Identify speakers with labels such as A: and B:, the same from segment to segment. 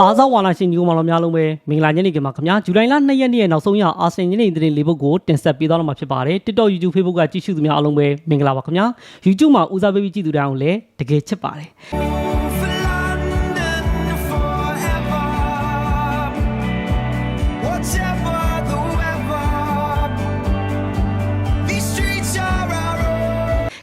A: အားစားဝါနာရှင်ညီကိုမောင်တော်များလုံးပဲမင်္ဂလာညနေခင်းပါခင်ဗျာဇူလိုင်လ2ရက်နေ့ရဲ့နောက်ဆုံးရအာဆင်ညနေသတင်းလေးပုတ်ကိုတင်ဆက်ပေးသွားတော့မှာဖြစ်ပါတယ် TikTok YouTube Facebook ကကြည့်ရှုသူများအားလုံးပဲမင်္ဂလာပါခင်ဗျာ YouTube မှာဦးစားပေးပြီးကြည့်သူတိုင်းအောင်လည်းတကယ်ချစ်ပါတယ်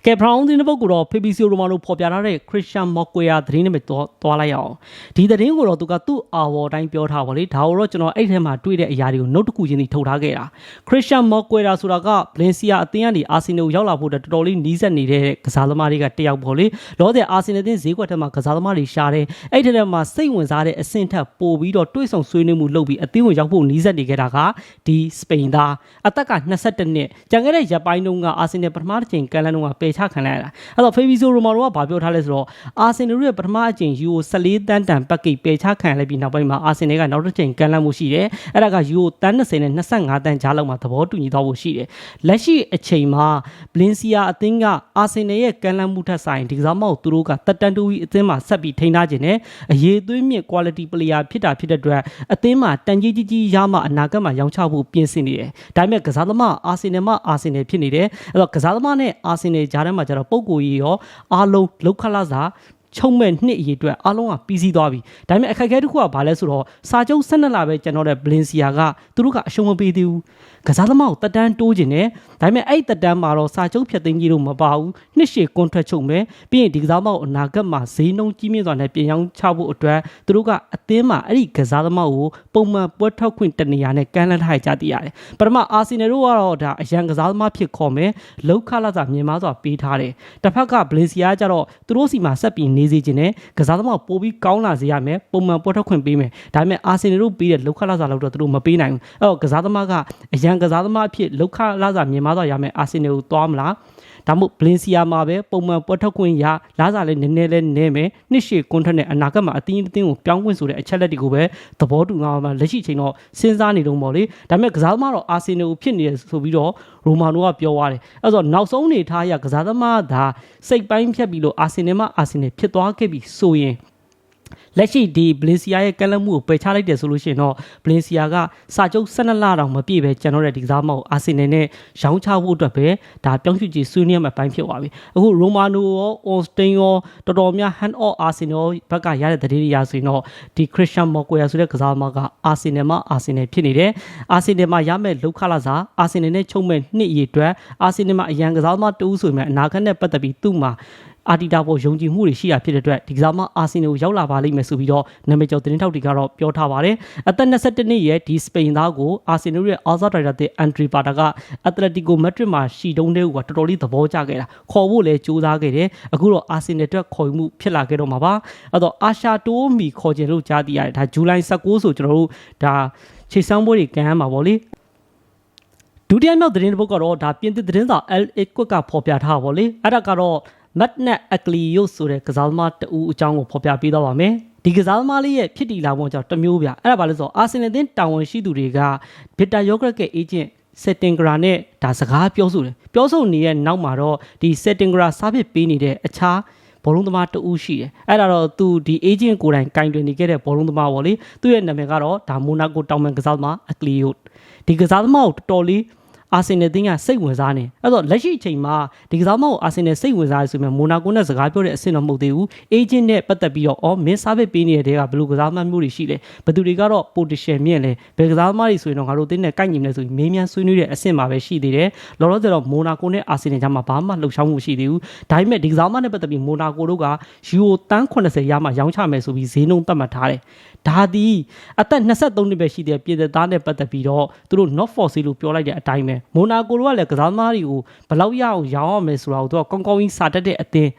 A: ကဲဘရောင်းသတင်းတစ်ပုတ်ကိုတော့ BBC Romano ဖော်ပြထားတဲ့ Christian Moquea သတင်းနဲ့ပဲသွားသွားလိုက်ရအောင်ဒီသတင်းကိုတော့သူကသူ့အာဝေါ်တိုင်းပြောထားပါလေဒါကိုတော့ကျွန်တော်အဲ့ထဲမှာတွေ့တဲ့အရာတွေကို note တစ်ခုချင်းစီထုတ်ထားခဲ့တာ Christian Moquea ဆိုတာက Valencia အသင်းကနေ Arsenal ရောက်လာဖို့အတွက်တော်တော်လေးနီးစပ်နေတဲ့ကစားသမားတွေကတယောက်ပေါ့လေလောတဲ့ Arsenal အသင်းဈေးကွက်ထဲမှာကစားသမားတွေရှာတယ်အဲ့ထဲမှာစိတ်ဝင်စားတဲ့အဆင့်ထက်ပိုပြီးတော့တွေးဆောင်ဆွေးနွေးမှုလုပ်ပြီးအသင်းကိုရောက်ဖို့နီးစပ်နေခဲ့တာကဒီစပိန်သားအသက်က22နှစ်ကြံခဲ့တဲ့ရက်ပိုင်းတုန်းက Arsenal ပထမတစ်ချိန်ကန်လန်တုန်းကပယ်ချခံလိုက်ရတာအဲ့တော့ Fabrizio Romano ကဘာပြောထားလဲဆိုတော့ Arsenal ရဲ့ပထမအချိန် Euro 14တန်းတန်ပက်ကပယ်ချခံလိုက်ပြီးနောက်ပိုင်းမှာ Arsenal ကနောက်တစ်ချိန်ကန်လန်မှုရှိတယ်အဲ့ဒါက Euro တန်း20နဲ့25တန်းကြားလောက်မှာသဘောတူညီသွားဖို့ရှိတယ်လက်ရှိအချိန်မှာ Valencia အသင်းက Arsenal ရဲ့ကန်လန်မှုထက်ဆိုင်ဒီကစားမကိုသူတို့ကတက်တန်တူကြီးအသင်းမှာဆက်ပြီးထိန်းထားခြင်းနဲ့အရေးသွေးမြင့် quality player ဖြစ်တာဖြစ်တဲ့အတွက်အသင်းမှာတန်ကြီးကြီးကြီးရမှအနာဂတ်မှာရောင်းချဖို့ပြင်ဆင်နေတယ်ဒါပေမဲ့ကစားသမား Arsenal မှာ Arsenal ဖြစ်နေတယ်အဲ့တော့ကစားသမားနဲ့ Arsenal ကြားထဲမှာကျတော့ပုံကိုကြီးရောအားလုံးလောက်ခလာစား ချုံမဲ့နှစ်အရေးအတွက်အားလုံးကပြီးစီးသွားပြီဒါပေမဲ့အခက်အခဲတစ်ခုကဘာလဲဆိုတော့စာချုပ်12လပဲကျွန်တော်တဲ့ Valencia ကသူတို့ကအရှုံးမပေးသေးဘူးကစားသမားကိုတက်တန်းတိုးခြင်းနဲ့ဒါပေမဲ့အဲ့တက်တန်းမှာတော့စာချုပ်ဖြတ်သိမ်းကြီးလို့မပါဘူးနှစ်ရှည် contract ချုပ်မယ်ပြီးရင်ဒီကစားသမားကိုအနာဂတ်မှာဈေးနှုန်းကြီးမြင့်စွာနဲ့ပြင်ရောင်းချဖို့အတွက်သူတို့ကအသင်းမှာအဲ့ဒီကစားသမားကိုပုံမှန်ပွဲထွက်ခွင့်တနေရာနဲ့ကမ်းလှမ်းထားကြသိရတယ်ပထမအာဆင်နယ်တို့ကတော့ဒါအရန်ကစားသမားဖြစ်ခေါ်မယ်လောက်ခလာစာမြင်မာစွာပေးထားတယ်တစ်ဖက်ကဘလင်စီယာကျတော့သူတို့စီမှာဆက်ပြီးနေစေခြင်းနဲ့ကစားသမားကိုပိုပြီးကောင်းလာစေရမယ်ပုံမှန်ပွဲထွက်ခွင့်ပေးမယ်ဒါပေမဲ့အာဆင်နယ်တို့ပေးတဲ့လောက်ခလာစာလောက်တော့သူတို့မပေးနိုင်ဘူးအဲ့တော့ကစားသမားကအရန်ကစားသမားအဖြစ်လောက်ခလာစာမြင်မာစွာရမယ်အာဆင်နယ်ကိုသွားမလား ဒါမှမဟုတ်ဘလင်စီယာမှာပဲပုံမှန်ပွဲထုတ်ခွင့်ရလာစားလည်းနည်းနည်းလေးနည်းမယ်နှစ်ရှည်ကွန်ထက်နဲ့အနာဂတ်မှာအသင်းအသင်းကိုပြောင်းခွင့်ဆိုတဲ့အချက်လက်တွေကိုပဲသဘောတူငါမှာလက်ရှိချိန်တော့စဉ်းစားနေတော့ပေါ့လေဒါပေမဲ့ကစားသမားတော့အာဆင်နယ်ကိုဖြစ်နေတယ်ဆိုပြီးတော့ရိုမာနိုကပြောသွားတယ်အဲ့တော့နောက်ဆုံးနေထားရကစားသမားဒါစိတ်ပိုင်းဖြတ်ပြီးလို့အာဆင်နယ်မှာအာဆင်နယ်ဖြစ်သွားခဲ့ပြီဆိုရင် လက်ရှိဒီဘလင်စီယာရဲ့ကန့်လန့်မှုကိုပယ်ချလိုက်တယ်ဆိုလို့ရှိရင်တော့ဘလင်စီယာကစာချုပ်12လတောင်မပြည့်ပဲကျွန်တော်တဲ့ဒီကစားမကိုအာဆင်နယ်နဲ့ရောင်းချဖို့အတွက်ပဲဒါပြောင်းရွှေ့ကြည့်ဆွေးနွေးရမယ့်အပိုင်းဖြစ်သွားပြီအခုရိုမာနိုရောအော်စတိန်ရောတော်တော်များ hand off အာဆင်နယ်ဘက်ကရတဲ့သတင်းတွေရဆိုရင်တော့ဒီခရစ်စတန်မော်ကွေယာဆိုတဲ့ကစားမကအာဆင်နယ်မှာအာဆင်နယ်ဖြစ်နေတယ်အာဆင်နယ်မှာရမယ့်လောက်ခလာစာအာဆင်နယ်နဲ့ချုပ်မဲ့နှစ်ရည်အတွက်အာဆင်နယ်မှာအရန်ကစားမတူးဆိုရင်အနာဂတ်နဲ့ပတ်သက်ပြီးသူ့မှာ အာတီတာပေါ်ယုံကြည်မှုတွေရှိရဖြစ်တဲ့အတွက်ဒီကစားမအာဆင်နယ်ကိုရောက်လာပါလိမ့်မယ်ဆိုပြီးတော့နာမည်ကျော်သတင်းထောက်တွေကတော့ပြောထားပါတယ်အသက်22နှစ်ရဲ့ဒီစပိန်သားကိုအာဆင်နယ်ရဲ့အာဇာဒရိုက်တာတဲ့အန်ဒရီပါတာကအက်တလက်တီကိုမက်ဒရစ်မှာရှီတုံးတဲ့ကတော်တော်လေးသဘောကျခဲ့တာခေါ်ဖို့လည်းကြိုးစားခဲ့တယ်အခုတော့အာဆင်နယ်အတွက်ခေါ်ယူမှုဖြစ်လာခဲ့တော့မှာပါအဲ့တော့အာရှာတိုးမီခေါ်ခြင်းလို့ကြားသိရတယ်ဒါဇူလိုင်16ဆိုကျွန်တော်တို့ဒါခြေစမ်းပွဲတွေကန်ရမှာပေါ့လေဒုတိယမြောက်သတင်းတစ်ပုဒ်ကတော့ဒါပြင်သစ်သတင်းစာ LA ကွက်ကဖော်ပြထားပါဗောလေအဲ့ဒါကတော့ မတ်နက်အကလီယိုဆိုတဲ့ကစားသမားတဦးအကြောင်းကိုဖော်ပြပေးတော့ပါမယ်ဒီကစားသမားလေးရဲ့ဖြစ်တည်လာပုံကြောင့်တစ်မျိုးပြအဲ့ဒါဘာလဲဆိုတော့အာဆင်နယ်တင်းတာဝန်ရှိသူတွေကဗစ်တာယောဂရက်ကအေဂျင့်စက်တင်ဂရာနဲ့ဒါစကားပြောဆိုတယ်ပြောဆိုနေတဲ့နောက်မှာတော့ဒီစက်တင်ဂရာစားပစ်ပေးနေတဲ့အခြားဘောလုံးသမားတဦးရှိတယ်အဲ့ဒါတော့သူဒီ agent ကိုယ်တိုင်ကင်တွင်နေခဲ့တဲ့ဘောလုံးသမားပေါ့လေသူ့ရဲ့နာမည်ကတော့ဒါမိုနာကိုတောင်ပန်ကစားသမားအကလီယိုဒီကစားသမားကိုတော်တော်လေး အာဆင်နယ်တင်းကစိတ်ဝင်စားနေအဲ့တော့လက်ရှိအချိန်မှာဒီကစားမကိုအာဆင်နယ်စိတ်ဝင်စားရဆိုပေမဲ့မိုနာကိုနဲ့စကားပြောတဲ့အဆင့်တော့မဟုတ်သေးဘူးအေဂျင့်နဲ့ပတ်သက်ပြီးတော့အော်မင်းစားပစ်ပေးနေတဲ့တဲကဘယ်လိုကစားမမျိုးတွေရှိလဲဘယ်သူတွေကတော့ပိုတရှင်မြင့်လဲဘယ်ကစားသမားတွေဆိုရင်တော့ငါတို့တင်းနဲ့ကိုက်ညီမလဲဆိုပြီးမေးမြန်းဆွေးနွေးတဲ့အဆင့်မှာပဲရှိသေးတယ်လောလောဆယ်တော့မိုနာကိုနဲ့အာဆင်နယ်ကြားမှာဘာမှလှုပ်ရှားမှုရှိသေးဘူးဒါပေမဲ့ဒီကစားမနဲ့ပတ်သက်ပြီးမိုနာကိုတို့ကယူရိုတန်း80ရမှရောင်းချမယ်ဆိုပြီးဈေးနှုန်းသတ်မှတ်ထားတယ် ဒါသည်အသက်23နှစ်ပဲရှိတဲ့ပြည်သက်သားနဲ့ပတ်သက်ပြီးတော့သူတို့ not for sale လို့ပြောလိုက်တဲ့အတိုင်းပဲမိုနာကိုတို့ကလည်းကစားသမားတွေကိုဘယ်လောက်ရအောင်ရောင်းရမယ်ဆိုတာကိုသူကကောင်းကောင်းကြီးစာတတ်တဲ့အသင်း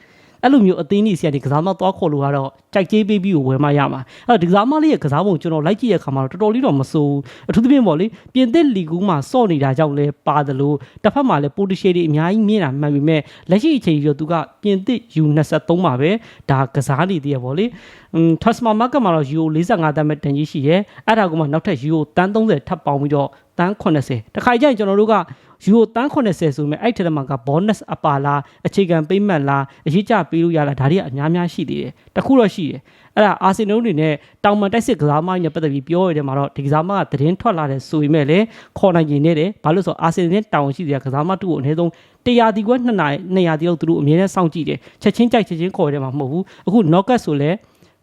A: အဲ့လိုမျိုးအသင်းကြီးစီကနေကစားမသွားခေါ်လို့ကတော့ကြိုက်ကြေးပေးပြီးကိုဝယ်မရမှာအဲ့တော့ဒီကစားမလေးရဲ့ကစားပုံကျွန်တော်လိုက်ကြည့်ရခါမှာတော့တော်တော်လေးတော့မစိုးဘူးအထူးသဖြင့်ပေါ့လေပြင်သစ်လီကူးမှာစော့နေတာကြောင့်လဲပါတယ်လို့တစ်ဖက်မှာလဲပိုတီရှေတွေအများကြီးမြင်တာမှန်ပေမဲ့လက်ရှိအချိန်ကြီးတော့သူကပြင်သစ် U23 မှာပဲဒါကစားနေသေးရပေါ့လေอืม Tasma Market မှာတော့ Euro 45တန်းပဲတန်ကြီးရှိရဲအဲ့ဒါကမှနောက်ထပ် Euro တန်း30ထပ်ပေါင်းပြီးတော့တန်း80တခါကြရင်ကျွန်တော်တို့က ယူရိုတန်း80ဆိုပေမဲ့အဲ့ထက်မှက bonus အပါလားအခြေခံပေးမှတ်လားအရေးကြပေးလို့ရလားဒါတွေကအများများရှိသေးတယ်တခုတော့ရှိတယ်အဲ့ဒါအာဆင်နယ်အနေနဲ့တောင်မန်တိုက်စစ်ကစားမကြီးနဲ့ပတ်သက်ပြီးပြောရတဲ့မှာတော့ဒီကစားမကသတင်းထွက်လာတဲ့ဆိုပေမဲ့လည်းခေါ်နိုင်နေတယ်ဘာလို့လဲဆိုတော့အာဆင်နယ်တောင်ရှိတဲ့ကစားမတူကိုအနည်းဆုံး100ဒီကွက်2နိုင်200ဒီလောက်သူတို့အမြဲတမ်းစောင့်ကြည့်တယ်ချက်ချင်းကြိုက်ချက်ချင်းခေါ်ရတယ်မှာမဟုတ်ဘူးအခု knockout ဆိုလဲ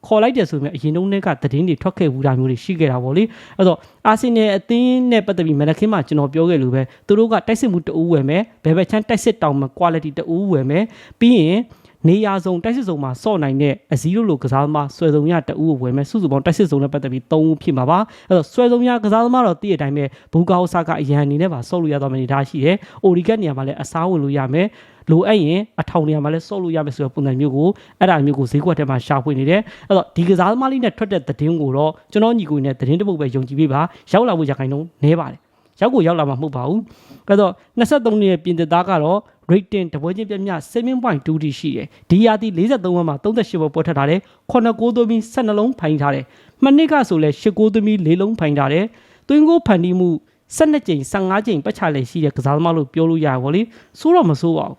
A: ခေါ်လိုက်တယ်ဆိုပေမဲ့အရင်တုန်းကသတင်းတွေထွက်ခဲ့ဘူးတာမျိုးတွေရှိခဲ့တာပေါ့လေအဲ့တော့အာဆင်နယ်အသင်းနဲ့ပတ်သက်ပြီးမနက်ခင်းမှာကျွန်တော်ပြောခဲ့လို့ပဲသူတို့ကတိုက်စစ်မှုတအူးဝယ်မယ်ဘယ်ဘက်ချမ်းတိုက်စစ်တောင်မှာ quality တအူးဝယ်မယ်ပြီးရင် နေရာစုံတိုက်စစ်စုံမှာစော့နိုင်တဲ့အစည်းလိုလိုကစားသမားဆွဲစုံရတအူးကိုဝယ်မယ်စုစုပေါင်းတိုက်စစ်စုံနဲ့ပတ်သက်ပြီး၃ဦးဖြစ်မှာပါအဲ့တော့ဆွဲစုံရကစားသမားတော့တည့်တဲ့အတိုင်းပဲဘူကာဟိုဆာကအရန်အနေနဲ့ပါစော့လို့ရတော့မယ့်အနေအထားရှိတယ်အိုရီကတ်နေရာမှာလည်းအစားဝင်လို့ရမယ်လိုအပ်ရင်အထောင်နေရာမှာလည်းစော့လို့ရမယ်ဆိုတဲ့ပုံစံမျိုးကိုအဲ့ဒါမျိုးကိုဈေးကွက်ထဲမှာရှာဖွေနေတယ်အဲ့တော့ဒီကစားသမားလေးနဲ့ထွက်တဲ့သတင်းကိုတော့ကျွန်တော်ညီကိုနဲ့သတင်းတစ်ပုဒ်ပဲယုံကြည်ပေးပါရောက်လာဖို့ရခိုင်နှုန်းနည်းပါတယ် ရောက်ကိုရောက်လာမှာမဟုတ်ပါဘူးအဲ့တော့23နှစ်ရဲ့ပြင်သစ်သားကတော့ rating တပွဲချင်းပြတ်မြ7.2တိရှိတယ်ဒီရာသီ43ဝန်းမှာ38ဘောပေါ်ထက်ထားတယ်9ကိုသွင်းပြီး12လုံးဖိုင်ထားတယ်မနစ်ကဆိုလဲ10ကိုသွင်းပြီး4လုံးဖိုင်ထားတယ်တွင်းကိုဖန်တီးမှု12ကြိမ်15ကြိမ်ပတ်ချလေရှိတဲ့ကစားသမားလို့ပြောလို့ရပါဘောလေစိုးတော့မစိုးပါဘူး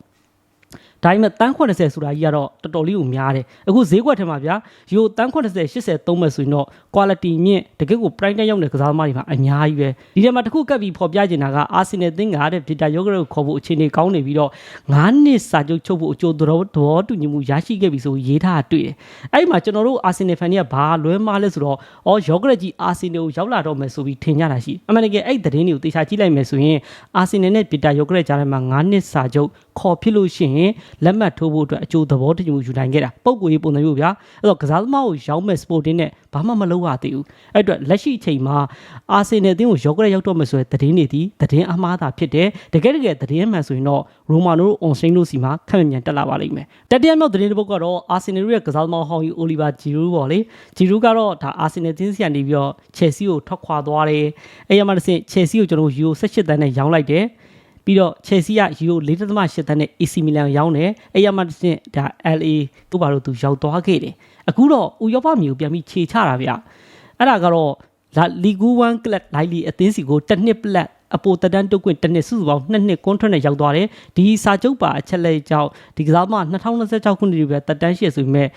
A: ဒါပေမဲ့တန်း80ဆိုတာကြီးကတော့တော်တော်လေးကိုများတယ်အခုဈေးကွက်ထဲမှာဗျာယူတန်း80 80သုံးမယ်ဆိုရင်တော့ quality မြင့်တကယ်ကို prime တက်ရောက်တဲ့ကစားသမားတွေမှာအများကြီးပဲဒီထဲမှာတစ်ခုကပ်ပြီးဖော်ပြချင်တာကအာဆင်နယ်သင်းကတဲ့ဗီတာယောဂရက်ကိုခေါ်ဖို့အခြေအနေကောင်းနေပြီးတော့9နှစ်စာချုပ်ချုပ်ဖို့အကျိုးတော်တော်တူညီမှုရရှိခဲ့ပြီဆိုရေးထားတာတွေ့တယ်အဲ့ဒီမှာကျွန်တော်တို့အာဆင်နယ်ဖန်တွေကဘာလွဲမှားလဲဆိုတော့အော်ယောဂရက်ကြီးအာဆင်နယ်ကိုရောက်လာတော့မယ်ဆိုပြီးထင်ကြတာရှိအမှန်တကယ်အဲ့ဒီသတင်းတွေကိုတေချာကြည့်လိုက်မယ်ဆိုရင်အာဆင်နယ်နဲ့ဗီတာယောဂရက်ကြားထဲမှာ9နှစ်စာချုပ် ခေါ်ဖြစ်လို့ရှိရင်လက်မှတ်ထိုးဖို့အတွက်အကျိုးသဘောတူညီမှုယူနိုင်ခဲ့တာပုံကိုရေးပုံစံမျိုးဗျာအဲ့တော့ကစားသမားကိုရောင်းမဲ့ sporting နဲ့ဘာမှမလုပ်ရသေးဘူးအဲ့အတွက်လက်ရှိအချိန်မှာအာဆင်နယ်အသင်းကိုရောက်ကရက်ရောက်တော့မယ်ဆိုတဲ့သတင်းတွေဒီသတင်းအမှားသာဖြစ်တယ်တကယ်တကယ်သတင်းမှန်ဆိုရင်တော့ရိုမာနိုအွန်စိန်တို့စီမှာခက်မြန်မြန်တက်လာပါလိမ့်မယ်တတိယမြောက်သတင်းတစ်ပုဒ်ကတော့အာဆင်နယ်ရဲ့ကစားသမားဟောင်းကြီးအိုလီဗာဂျီရူးပေါ့လေဂျီရူးကတော့ဒါအာဆင်နယ်တင်းစီကနေပြီးတော့ချယ်ဆီကိုထွက်ခွာသွားတယ်အဲ့ရမှာတစ်ဆင့်ချယ်ဆီကိုကျွန်တော်ယူ18တန်းနဲ့ရောင်းလိုက်တယ် ပြီးတော့ Chelsea က Euro 4.8တန်းနဲ့ AC Milan ရောင်းတယ်အဲ့ရမှာတစ်ဆင့်ဒါ LA သူ့ဘာလို့သူရောက်သွားခဲ့တယ်အခုတော့ဥရောပမျိုးပြန်ပြီးခြေချတာဗျအဲ့ဒါကတော့လာလီဂူ1ကလပ်လိုက်လီအသင်းစီကိုတစ်နှစ်ပလက်အပိုတဒန်းတုတ်ခွင့်တစ်နှစ်စုစုပေါင်းနှစ်နှစ်ကွန်ထရက်နဲ့ရောက်သွားတယ်ဒီစာချုပ်ပါအချက်လက်ကြောင့်ဒီကစားမ2026ခုနှစ်ဒီပဲတက်တန်းရှိဆိုပေမဲ့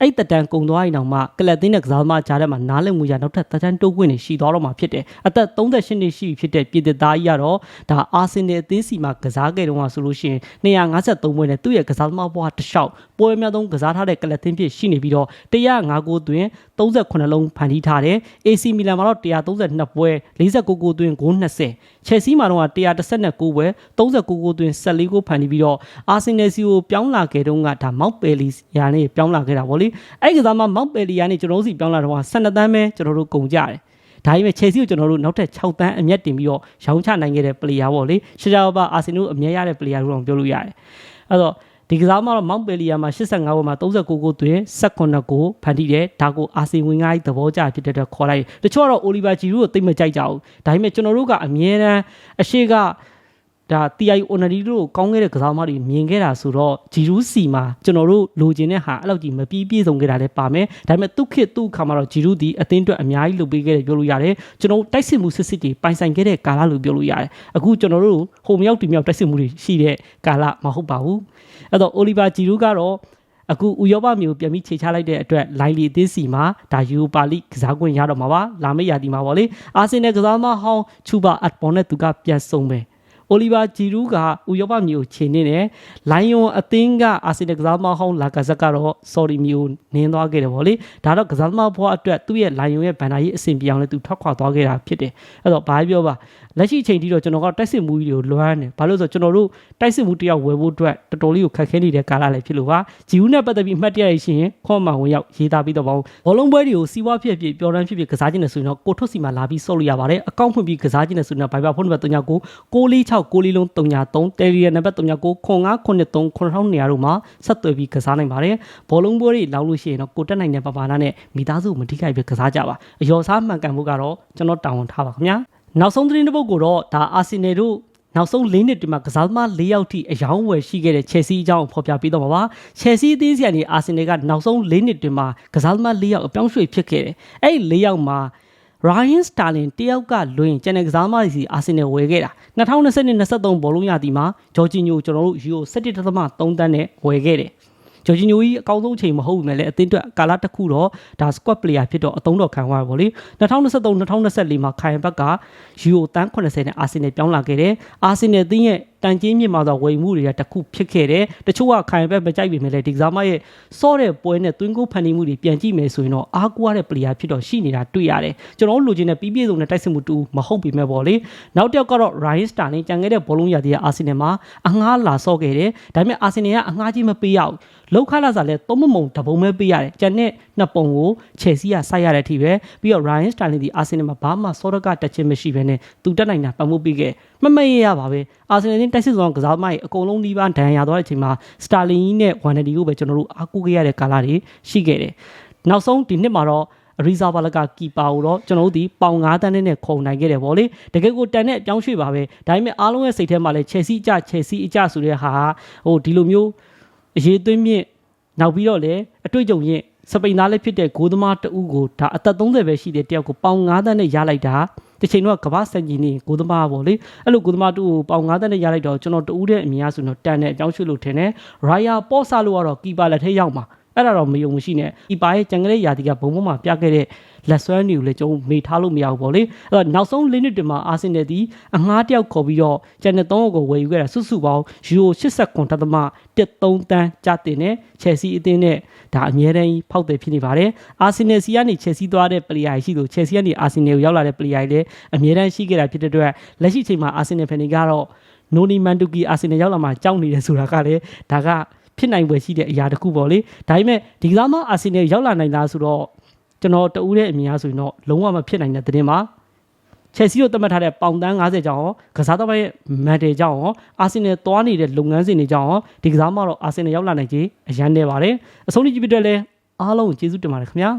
A: အဲ့တက်တန်းကုံသွားရင်တောင်မှကလပ်သင်းနဲ့ကစားသမားကြားထဲမှာနားလည်မှုရနောက်ထပ်တက်တန်းတိုးခွင့်နေရှိသွားတော့မှာဖြစ်တယ်အသက်38နှစ်ရှိပြီဖြစ်တဲ့ပြည်သက်သားကြီးကတော့ဒါအာဆင်နယ်အသင်းစီမှာကစားခဲ့တုန်းကဆိုလို့ရှိရင်253ပွဲနဲ့သူ့ရဲ့ကစားသမားဘဝတစ်လျှောက်ပွဲအများဆုံးကစားထားတဲ့ကလပ်သင်းဖြစ်ရှိနေပြီးတော့105ကိုသွင်း38လုံးဖန်တီးထားတယ် AC မီလန်မှာတော့132ပွဲ49ကိုသွင်းဂိုး20ချယ်ဆီမှာတော့119ပွဲ39ကိုသွင်း14ကိုဖန်တီးပြီးတော့အာဆင်နယ်စီကိုပြောင်းလာခဲ့တုန်းကဒါမောက်ပယ်လီယာနဲ့ပြောင်းလာခဲ့တာဗောလေအဲ့ဒီကစားမမောက်ပယ်လီယာနဲ့ကျွန်တော်တို့စီပြောင်းလာတော့12တန်းပဲကျွန်တော်တို့ကုန်ကြတယ်ဒါပေမဲ့ Chelsea ကိုကျွန်တော်တို့နောက်ထပ်6တန်းအမျက်တင်ပြီးတော့ရောင်းချနိုင်ခဲ့တဲ့ player ပေါ့လေရှာရှာပါအာဆင်နယ်အမျက်ရတဲ့ player လို့တော့ပြောလို့ရတယ်အဲ့တော့ ဒီကစားမှာတော့မောင်ပယ်လီယာမှာ85ဘောမှာ39ကိုသွင်း18ကိုဖန်တီးတယ်ဒါကိုအာဆင်ဝင်ကားကြီးသဘောကျဖြစ်တဲ့အတွက်ခေါ်လိုက်တယ်တချို့ကတော့အိုလီဗာဂျီရူကိုသိမကြိုက်ကြဘူးဒါပေမဲ့ကျွန်တော်တို့ကအမြဲတမ်းအရှိက ဒါ TI Onari တို့ကောင်းခဲ့တဲ့ကစားသမားတွေမြင်ခဲ့တာဆိုတော့ဂျီရူးစီမှာကျွန်တော်တို့လိုချင်တဲ့ဟာအဲ့လောက်ကြီးမပြီးပြည့်စုံခဲ့တာလည်းပါမယ်ဒါပေမဲ့သူ့ခေတ်သူ့အခါမှာတော့ဂျီရူးဒီအသင်းအတွက်အများကြီးလုပ်ပေးခဲ့တယ်ပြောလို့ရတယ်ကျွန်တော်တို့တိုက်စစ်မှုစစ်စစ်တွေပိုင်ဆိုင်ခဲ့တဲ့ကာလလို့ပြောလို့ရတယ်အခုကျွန်တော်တို့ဟိုမြောက်တီမြောက်တိုက်စစ်မှုတွေရှိတဲ့ကာလမဟုတ်ပါဘူးအဲ့တော့အိုလီဗာဂျီရူးကတော့အခုဥရောပမျိုးပြန်ပြီးခြေချလိုက်တဲ့အတွက်လိုင်းလီအသင်းစီမှာဒါယူပါလိကစားခွင့်ရတော့မှာပါလာမယ့်ရာသီမှာပေါ့လေအာဆင်နယ်ကစားသမားဟောင်းချူပါအတ်ပေါ်နဲ့သူကပြန်ဆုံးပဲ အိုလီဗာဂျီရူးကဥရောပမျိုးခြေနေတယ်။လိုင်ယွန်အသင်းကအာဆင်နယ်ကစားသမားဟောင်းလာကာဇက်ကတော့ဆော်ရီမျိုးနင်းသွားခဲ့တယ်ဗောလေ။ဒါတော့ကစားသမားဘွားအတွက်သူ့ရဲ့လိုင်ယွန်ရဲ့ဘန်နာကြီးအဆင်ပြေအောင်လည်းသူထွက်ခွာသွားခဲ့တာဖြစ်တယ်။အဲ့တော့ဘာပြောပါလက်ရှိအချိန်ထိတော့ကျွန်တော်ကတိုက်စစ်မှုကြီးတွေကိုလွမ်းတယ်။ဘာလို့လဲဆိုတော့ကျွန်တော်တို့တိုက်စစ်မှုတယောက်ဝယ်ဖို့အတွက်တော်တော်လေးကိုခက်ခဲနေတဲ့ကာလလည်းဖြစ်လို့ပါ။ဂျီယူနဲ့ပတ်သက်ပြီးမှတ်တရရရှိရင်ခေါ်မှဝင်ရောက်ရေးသားပြီးတော့ပေါ့။ဘောလုံးပွဲတွေကိုစီးပွားဖြစ်ဖြစ်ပျော်တမ်းဖြစ်ဖြစ်ကစားခြင်းနဲ့ဆိုရင်တော့ကိုထုတ်စီမှာလာပြီးစော့လို့ရပါတယ်။အကောင့်ဖွင့်ပြီးကစားခြင်းနဲ့ဆိုရင်တော့ဘိုင်ဘာဖုန်းနံပါတ်39 646 6လုံး303တယ်လီရနံပါတ်39 9593 9200တို့မှာဆက်သွယ်ပြီးကစားနိုင်ပါတယ်ဘောလုံးပွဲတွေလောက်လို့ရှိရင်တော့ကိုတက်နိုင်တဲ့ပမာဏနဲ့မိသားစုမထိခိုက်ပဲကစားကြပါအယော်စားမှန်ကန်မှုကတော့ကျွန်တော်တောင်းဝန်ထားပါခင်ဗျာနောက်ဆုံးသတင်းတစ်ပုဒ်ကိုတော့ဒါအာဆင်နယ်တို့နောက်ဆုံး၄နှစ်တည်းမှာကစားသမား၄ယောက်ထိအယောင်းဝယ်ရှိခဲ့တဲ့ Chelsea အကြောင်းဖော်ပြပေးတော့မှာပါ Chelsea အသင်းစီကနေအာဆင်နယ်ကနောက်ဆုံး၄နှစ်တည်းမှာကစားသမား၄ယောက်အပြောင်းရွှေ့ဖြစ်ခဲ့တယ်အဲ့ဒီ၄ယောက်မှာ Ryan Sterling တယောက်ကလွင်ကျန်တဲ့ကစားသမားတွေစီအာဆင်နယ်ဝယ်ခဲ့တာ2020-23ဘောလုံးရသည်မှာဂျော်ဂျီညိုကျွန်တော်တို့ယူ17.3တန်းနဲ့ဝယ်ခဲ့တယ်ဂျော်ဂျီညိုကြီးအကောင်းဆုံးအချိန်မဟုတ်ဘူးမဲ့လည်းအသင်းအတွက်ကာလတစ်ခုတော့ဒါ squad player ဖြစ်တော့အသုံးတော်ခံသွားရပါလေ2023-2024မှာခိုင်ဘက်ကယူတန်း80နဲ့အာဆင်နယ်ပြောင်းလာခဲ့တယ်အာဆင်နယ်အသင်းရဲ့ တန်ကြီးမြင့်မှာဆိုဝယ်မှုတွေကတစ်ခုဖြစ်ခဲ့တယ်တချို့ကခိုင်ဘက်မကြိုက်ပေမဲ့လည်းဒီကစားမရဲ့စော့တဲ့ပွဲနဲ့တွင်းကိုဖန်တီးမှုတွေပြန်ကြည့်မယ်ဆိုရင်တော့အားကိုးရတဲ့ player ဖြစ်တော့ရှိနေတာတွေ့ရတယ်ကျွန်တော်တို့လိုချင်တဲ့ပြီးပြည့်စုံတဲ့တိုက်စစ်မှုတူမဟုတ်ပေမဲ့ပေါ့လေနောက်တစ်ယောက်ကတော့ Ryan Sterling ကြံခဲ့တဲ့ဘောလုံးရသည်ကအာဆင်နယ်မှာအငှားလာဆော့ခဲ့တယ်ဒါပေမဲ့အာဆင်နယ်ကအငှားကြီးမပေးရဘူးလောက်ခလာစားလဲသုံးမမုံတပုံပဲပေးရတယ်ကျန်တဲ့နှစ်ပုံကိုချယ်ဆီကဆိုက်ရတဲ့အထိပဲပြီးတော့ Ryan Sterling ဒီအာဆင်နယ်မှာဘာမှစောရကတက်ချင်းမရှိဘဲနဲ့သူတက်နိုင်တာပတ်မှုပေးခဲ့မမရရပါပဲအာဆင်နယ်တင်းတိုက်စစ်ဆောင်ကစားသမားကြီးအကုန်လုံးဒီပန်းဒဏ်ရာသွားတဲ့အချိန်မှာစတာလင်ကြီးနဲ့ဝမ်နဒီကိုပဲကျွန်တော်တို့အားကိုးခဲ့ရတဲ့ကာလတွေရှိခဲ့တယ်နောက်ဆုံးဒီနှစ်မှာတော့ရီဇာဘာလကကီပါကိုတော့ကျွန်တော်တို့ဒီပေါင်9တန်းနဲ့ခုံနိုင်ခဲ့တယ်ဗောလေတကယ်ကိုတန်တဲ့အပြောင်းရွှေ့ပါပဲဒါပေမဲ့အားလုံးရဲ့စိတ်ထဲမှာလည်း Chelsea အကြ Chelsea အကြဆိုတဲ့ဟာဟိုဒီလိုမျိုးအရေးသွင်းမြင့်နောက်ပြီးတော့လည်းအတွေ့အကြုံရင့်စပိန်သားလည်းဖြစ်တဲ့ဂိုးသမားတဦးကိုဒါအသက်30ပဲရှိတဲ့တယောက်ကိုပေါင်9တန်းနဲ့ရလိုက်တာ တစ်ချိန်တော့ကမ္ဘာစံကြီးနေဂိုးသမားပေါ့လေအဲ့လိုဂိုးသမားတူကိုပေါင်9တန်းနဲ့ရလိုက်တော့ကျွန်တော်တူးတဲ့အမြင်အရဆိုတော့တန်တဲ့အကြောင်းရွှေ့လို့ထင်တယ်ရာယာပေါ့ဆာလို့ကတော့ကီပါလက်ထဲရောက်မှာ အဲ့ဒါတော့မယုံမရှိနဲ့ကီပါရဲ့ကြံကလေးယာတီကဘုံဘုံမှာပြခဲ့တဲ့လက်ဆွဲနေကိုလည်းကျွန်တော်မေထားလို့မရဘူးပေါ့လေအဲ့တော့နောက်ဆုံးလေးနှစ်တည်းမှာအာဆင်နယ်ဒီအငှားတယောက်ခေါ်ပြီးတော့ကျန်တဲ့၃ယောက်ကိုဝယ်ယူခဲ့တာစုစုပေါင်းယူရို89တသမ13တန်းကျတင်တဲ့ချယ်ဆီအသင်းနဲ့ဒါအမြဲတမ်းဖောက်တယ်ဖြစ်နေပါတယ်အာဆင်နယ်စီကနေချယ်ဆီသွားတဲ့ပလေယာရှိလို့ချယ်ဆီကနေအာဆင်နယ်ကိုရောက်လာတဲ့ပလေယာလည်းအမြဲတမ်းရှိခဲ့တာဖြစ်တဲ့အတွက်လက်ရှိချိန်မှာအာဆင်နယ်ဖန်တွေကတော့နိုနီမန်တူကီအာဆင်နယ်ရောက်လာမှကြောက်နေတယ်ဆိုတာကလည်းဒါက ဖြစ်နိုင်ပွဲရှိတဲ့အရာတစ်ခုပေါ့လေဒါပေမဲ့ဒီကစားမအာဆင်နယ်ရောက်လာနိုင်လားဆိုတော့ကျွန်တော်တူးတဲ့အမြင်အားဆိုရင်တော့လုံးဝမဖြစ်နိုင်တဲ့သတင်းပါချယ်ဆီတို့သတ်မှတ်ထားတဲ့ပေါင်တန်း90ကျောင်းရောကစားသမားရဲ့မန်တယ်ကျောင်းရောအာဆင်နယ်သွားနေတဲ့လုပ်ငန်းစဉ်တွေကျောင်းရောဒီကစားမတော့အာဆင်နယ်ရောက်လာနိုင်ခြင်းအရန်နေပါတယ်အဆုံးထိကြည့်ပြတဲ့လဲအားလုံးကိုကျေးဇူးတင်ပါတယ်ခင်ဗျာ